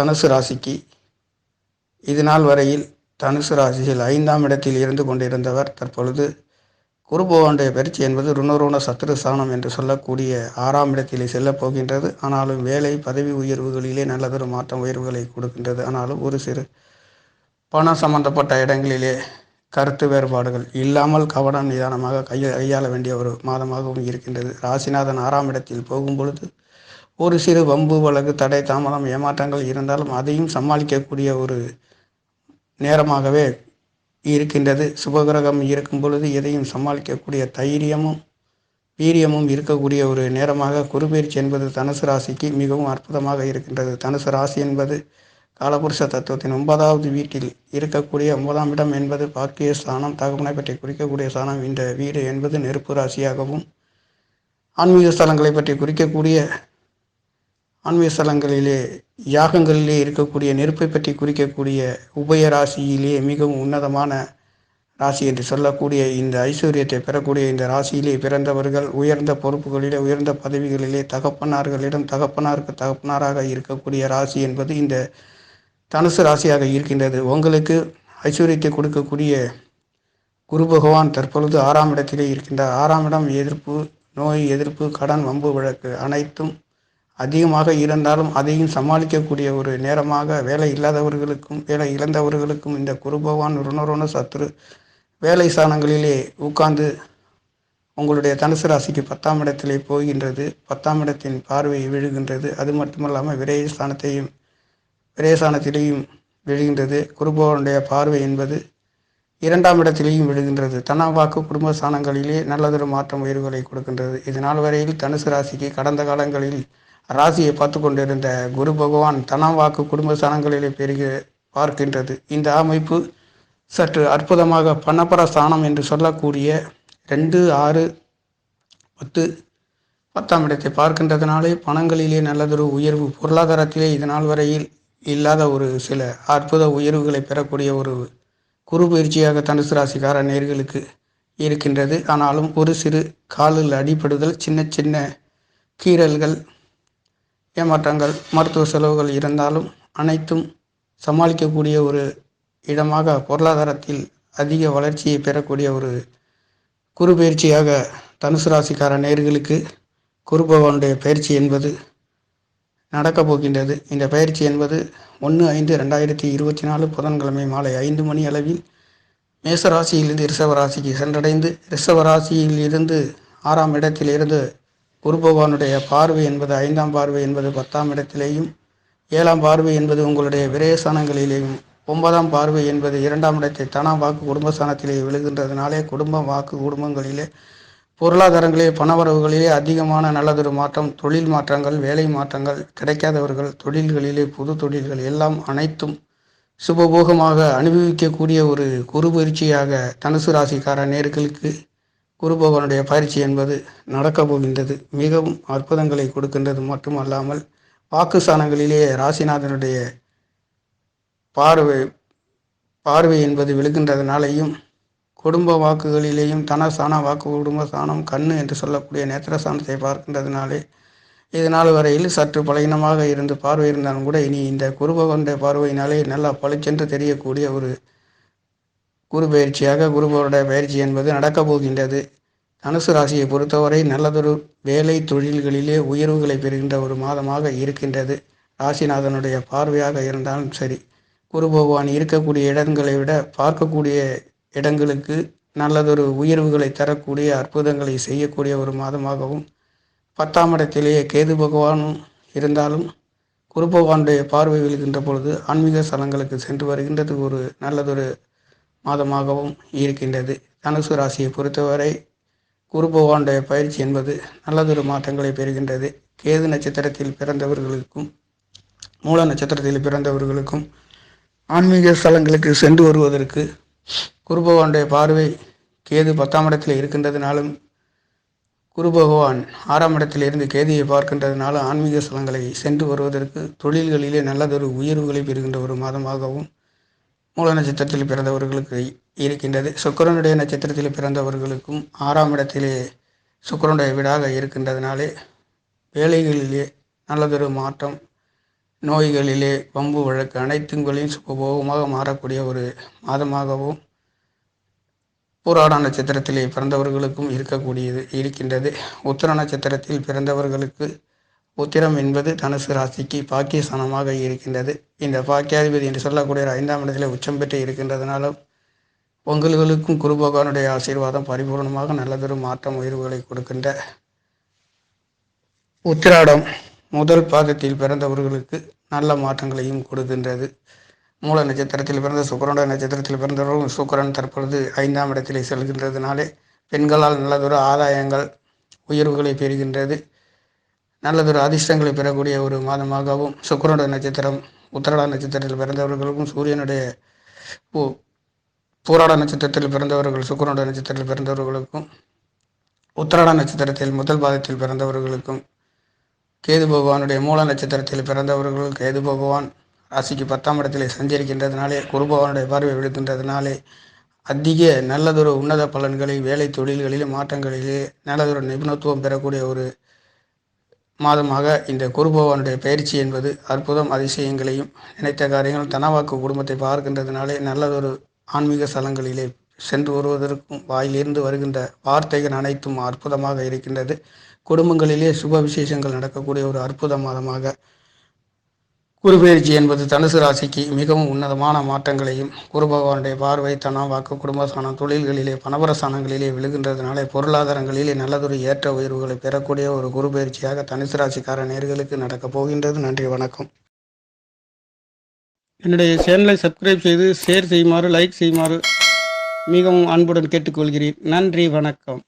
தனுசு ராசிக்கு இது நாள் வரையில் தனுசு ராசியில் ஐந்தாம் இடத்தில் இருந்து கொண்டிருந்தவர். தற்பொழுது குருபகவானுடைய பயிற்சி என்பது ருணருண சத்துரு ஸ்தானம் என்று சொல்லக்கூடிய ஆறாம் இடத்திலே செல்லப் போகின்றது. ஆனாலும் வேலை பதவி உயர்வுகளிலே நல்லதொரு மாற்றம் உயர்வுகளை கொடுக்கின்றது. ஆனாலும் ஒரு சிறு பணம் சம்பந்தப்பட்ட இடங்களிலே கருத்து வேறுபாடுகள் இல்லாமல் கவனம் நிதானமாக கைய கையாள வேண்டிய ஒரு மாதமாகவும் இருக்கின்றது. ராசிநாதன் ஆறாம் இடத்தில் போகும் பொழுது ஒரு சிறு வம்பு வழக்கு தடை தாமதம் ஏமாற்றங்கள் இருந்தாலும் அதையும் சமாளிக்கக்கூடிய ஒரு நேரமாகவே இருக்கின்றது. சுபகிரகம் இருக்கும் பொழுது எதையும் சமாளிக்கக்கூடிய தைரியமும் வீரியமும் இருக்கக்கூடிய ஒரு நேரமாக குருபெயர்ச்சி என்பது தனுசு ராசிக்கு மிகவும் அற்புதமாக இருக்கின்றது. தனுசு ராசி என்பது காலபுருஷ தத்துவத்தின் ஒன்பதாவது வீட்டில் இருக்கக்கூடிய ஒன்பதாம் இடம் என்பது பாக்கிய ஸ்தானம் தகவனை பற்றி குறிக்கக்கூடிய ஸ்தானம். இந்த வீடு என்பது நெருப்பு ராசியாகவும் ஆன்மீக ஸ்தலங்களை பற்றி குறிக்கக்கூடிய ஆன்மீக ஸ்தலங்களிலே யாகங்களிலே இருக்கக்கூடிய நெருப்பை பற்றி குறிக்கக்கூடிய உபய ராசியிலே மிகவும் உன்னதமான ராசி என்று சொல்லக்கூடிய இந்த ஐஸ்வர்யத்தை பெறக்கூடிய இந்த ராசியிலே பிறந்தவர்கள் உயர்ந்த பொறுப்புகளிலே உயர்ந்த பதவிகளிலே தகப்பனார்களிடம் தகப்பனாருக்கு தகப்பனாராக இருக்கக்கூடிய ராசி என்பது இந்த தனுசு ராசியாக இருக்கின்றது. உங்களுக்கு ஐஸ்வர்யத்தை கொடுக்கக்கூடிய குரு பகவான் தற்பொழுது ஆறாம் இடத்திலே இருக்கின்றார். ஆறாம் இடம் எதிர்ப்பு நோய் எதிர்ப்பு கடன் வம்பு வழக்கு அனைத்தும் அதிகமாக இருந்தாலும் அதையும் சமாளிக்கக்கூடிய ஒரு நேரமாக வேலை இல்லாதவர்களுக்கும் வேலை இழந்தவர்களுக்கும் இந்த குருபவான் ருணரோண ருணருண சத்துரு வேலை ஸ்தானங்களிலே உட்கார்ந்து உங்களுடைய தனுசு ராசிக்கு பத்தாம் இடத்திலே போகின்றது. பத்தாம் இடத்தின் பார்வை விழுகின்றது. அது மட்டுமல்லாமல் விரயஸ்தானத்தையும் விரயஸ்தானத்திலேயும் விழுகின்றது. குருபவனுடைய பார்வை என்பது இரண்டாம் இடத்திலேயும் விழுகின்றது. தனாவாக்கு குடும்ப ஸ்தானங்களிலே நல்லதொரு மாற்றம் உயர்வுகளை கொடுக்கின்றது. இது நாள் வரையில் தனுசு ராசிக்கு கடந்த காலங்களில் ராசியை பார்த்து கொண்டிருந்த குரு பகவான் தனாவாக்கு குடும்ப ஸ்தானங்களிலே பெருகி பார்க்கின்றது. இந்த அமைப்பு சற்று அற்புதமாக பணப்பர ஸ்தானம் என்று சொல்லக்கூடிய ரெண்டு ஆறு பத்து பத்தாம் இடத்தை பார்க்கின்றதுனாலே பணங்களிலே நல்லதொரு உயர்வு பொருளாதாரத்திலே இது நாள் வரையில் இல்லாத ஒரு சில அற்புத உயர்வுகளை பெறக்கூடிய ஒரு குரு பயிற்சியாக தனுசு ராசிக்கார நேர்களுக்கு இருக்கின்றது. ஆனாலும் ஒரு சிறு காலில் அடிபடுதல் சின்ன சின்ன கீறல்கள் ஏமாற்றங்கள் மருத்துவ செலவுகள் இருந்தாலும் அனைத்தும் சமாளிக்கக்கூடிய ஒரு இடமாக பொருளாதாரத்தில் அதிக வளர்ச்சியை பெறக்கூடிய ஒரு குரு பயிற்சியாக தனுசு ராசிக்கார நேர்களுக்கு குரு பகவானுடைய பயிற்சி என்பது நடக்கப் போகின்றது. இந்த பயிற்சி என்பது ஒன்று ஐந்து ரெண்டாயிரத்தி இருபத்தி நாலு புதன்கிழமை மாலை ஐந்து மணி அளவில் மேசராசியிலிருந்து ரிஷப ராசிக்கு சென்றடைந்து ரிஷப ராசியில் இருந்து ஆறாம் இடத்திலிருந்து குரு பகவானுடைய பார்வை என்பது ஐந்தாம் பார்வை என்பது பத்தாம் இடத்திலேயும் ஏழாம் பார்வை என்பது உங்களுடைய விரயஸ்தானங்களிலேயும் ஒன்பதாம் பார்வை என்பது இரண்டாம் இடத்தை தனாம் வாக்கு குடும்பஸ்தானத்திலே விழுகின்றதுனாலே குடும்ப வாக்கு குடும்பங்களிலே பொருளாதாரங்களிலே பணவரவுகளிலே அதிகமான நல்லதொரு மாற்றம் தொழில் மாற்றங்கள் வேலை மாற்றங்கள் கிடைக்காதவர்கள் தொழில்களிலே புது தொழில்கள் எல்லாம் அனைத்தும் சுபபோகமாக அனுபவிக்கக்கூடிய ஒரு குரு பயிற்சியாக தனுசு ராசிக்கார நேர்களுக்கு குரு பகவானுடைய பயிற்சி என்பது நடக்க போகின்றது. மிகவும் அற்புதங்களை கொடுக்கின்றது மட்டுமல்லாமல் வாக்கு ஸ்தானங்களிலே ராசிநாதனுடைய பார்வை பார்வை என்பது விழுகின்றதுனாலையும் குடும்ப வாக்குகளிலேயும் தனசான வாக்கு குடும்ப ஸ்தானம் கண்ணு என்று சொல்லக்கூடிய நேத்திரஸ்தானத்தை பார்க்கின்றதுனாலே இது நாள் வரையில் சற்று பலகீனமாக இருந்து பார்வை இருந்தாலும் கூட இனி இந்த குருபகவனுடைய பார்வையினாலே நல்லா பளிச்சென்று தெரியக்கூடிய ஒரு குரு பயிற்சியாக குருபவருடைய பயிற்சி என்பது நடக்கப் போகின்றது. தனுசு ராசியை பொறுத்தவரை நல்லதொரு வேலை தொழில்களிலே உயர்வுகளை பெறுகின்ற ஒரு மாதமாக இருக்கின்றது. ராசிநாதனுடைய பார்வையாக இருந்தாலும் சரி குரு பகவான் இருக்கக்கூடிய இடங்களை விட பார்க்கக்கூடிய இடங்களுக்கு நல்லதொரு உயர்வுகளை தரக்கூடிய அற்புதங்களை செய்யக்கூடிய ஒரு மாதமாகவும் பத்தாம் இடத்திலேயே கேது பகவானும் இருந்தாலும் குரு பகவானுடைய பார்வை விழுகின்ற பொழுது ஆன்மீக ஸ்தலங்களுக்கு சென்று வருகின்றது ஒரு நல்லதொரு மாதமாகவும் இருக்கின்றது. தனுசு ராசியை பொறுத்தவரை குரு பகவானுடைய பயிற்சி என்பது நல்லதொரு மாற்றங்களை பெறுகின்றது. கேது நட்சத்திரத்தில் பிறந்தவர்களுக்கும் மூல நட்சத்திரத்தில் பிறந்தவர்களுக்கும் ஆன்மீக ஸ்தலங்களுக்கு சென்று வருவதற்கு குரு பகவானுடைய பார்வை கேது பத்தாம் இடத்தில் இருக்கின்றதுனாலும் குரு பகவான் ஆறாம் இடத்திலிருந்து கேதியை பார்க்கின்றதுனால ஆன்மீக ஸ்தலங்களை சென்று வருவதற்கு தொழில்களிலே நல்லதொரு உயர்வுகளை பெறுகின்ற ஒரு மாதமாகவும் மூல நட்சத்திரத்தில் பிறந்தவர்களுக்கு இருக்கின்றது. சுக்கரனுடைய நட்சத்திரத்தில் பிறந்தவர்களுக்கும் ஆறாம் இடத்திலே சுக்கரனுடைய வீடாக இருக்கின்றதுனாலே வேலைகளிலே நல்லதொரு மாற்றம் நோய்களிலே வம்பு வழக்கு அனைத்துங்களையும் சுகபோகமாக மாறக்கூடிய ஒரு மாதமாகவும் பூராட நட்சத்திரத்திலே பிறந்தவர்களுக்கும் இருக்கக்கூடியது இருக்கின்றது. உத்தர நட்சத்திரத்தில் பிறந்தவர்களுக்கு உத்திரம் என்பது தனுசு ராசிக்கு பாக்கியஸ்தானமாக இருக்கின்றது. இந்த பாக்கியாதிபதி என்று சொல்லக்கூடிய ஐந்தாம் இடத்தில் உச்சம் பெற்று இருக்கின்றதுனாலும் உங்களுக்கும் குரு பகவானுடைய ஆசீர்வாதம் பரிபூர்ணமாக நல்லதொரு மாற்றம் உயர்வுகளை கொடுக்கின்ற உத்திராடம் முதல் பாதத்தில் பிறந்தவர்களுக்கு நல்ல மாற்றங்களையும் கொடுக்கின்றது. மூல நட்சத்திரத்தில் பிறந்த சுக்கரனுடைய நட்சத்திரத்தில் பிறந்தவர்களும் சுக்கரன் தற்பொழுது ஐந்தாம் இடத்திலே செல்கின்றதுனாலே பெண்களால் நல்லதொரு ஆதாயங்கள் உயர்வுகளை பெறுகின்றது. நல்லதொரு அதிர்ஷ்டங்களை பெறக்கூடிய ஒரு மாதமாகவும் சுக்கரனுடைய நட்சத்திரம் உத்தரடா நட்சத்திரத்தில் பிறந்தவர்களுக்கும் சூரியனுடைய பூராட நட்சத்திரத்தில் பிறந்தவர்கள் சுக்கரனுடைய நட்சத்திரத்தில் பிறந்தவர்களுக்கும் உத்தரடா நட்சத்திரத்தில் முதல் பாதத்தில் பிறந்தவர்களுக்கும் கேது பகவானுடைய மூல நட்சத்திரத்தில் பிறந்தவர்கள் கேது பகவான் ராசிக்கு பத்தாம் இடத்திலே சஞ்சரிக்கின்றதுனாலே குரு பகவானுடைய பார்வை விழுக்கின்றதுனாலே அதிக நல்லதொரு உன்னத பலன்களை வேலை தொழில்களிலே மாற்றங்களிலே நல்லதொரு நிபுணத்துவம் பெறக்கூடிய ஒரு மாதமாக இந்த குருபவனுடைய பயிற்சி என்பது அற்புதம் அதிசயங்களையும் நினைத்த காரியங்கள் தனவாக்கு குடும்பத்தை பார்க்கின்றதுனாலே நல்லதொரு ஆன்மீக ஸ்தலங்களிலே சென்று வருவதற்கும் வாயிலிருந்து வருகின்ற வார்த்தைகள் அனைத்தும் அற்புதமாக இருக்கின்றது. குடும்பங்களிலே சுப விசேஷங்கள் நடக்கக்கூடிய ஒரு அற்புத மாதமாக குருபெயர்ச்சி என்பது தனுசு ராசிக்கு மிகவும் உன்னதமான மாற்றங்களையும் குரு பகவானுடைய பார்வை தனம் வாக்கு குடும்பஸ்தானம் தொழில்களிலே பணபரஸ்தானங்களிலே விழுகின்றதுனாலே பொருளாதாரங்களிலே நல்லதொரு ஏற்ற உயர்வுகளை பெறக்கூடிய ஒரு குரு பயிற்சியாக தனுசு ராசிக்கார நேர்களுக்கு நடக்கப் போகின்றது. நன்றி வணக்கம். என்னுடைய சேனலை சப்ஸ்கிரைப் செய்து ஷேர் செய்யுமாறு லைக் செய்யுமாறு மிகவும் அன்புடன் கேட்டுக்கொள்கிறேன். நன்றி வணக்கம்.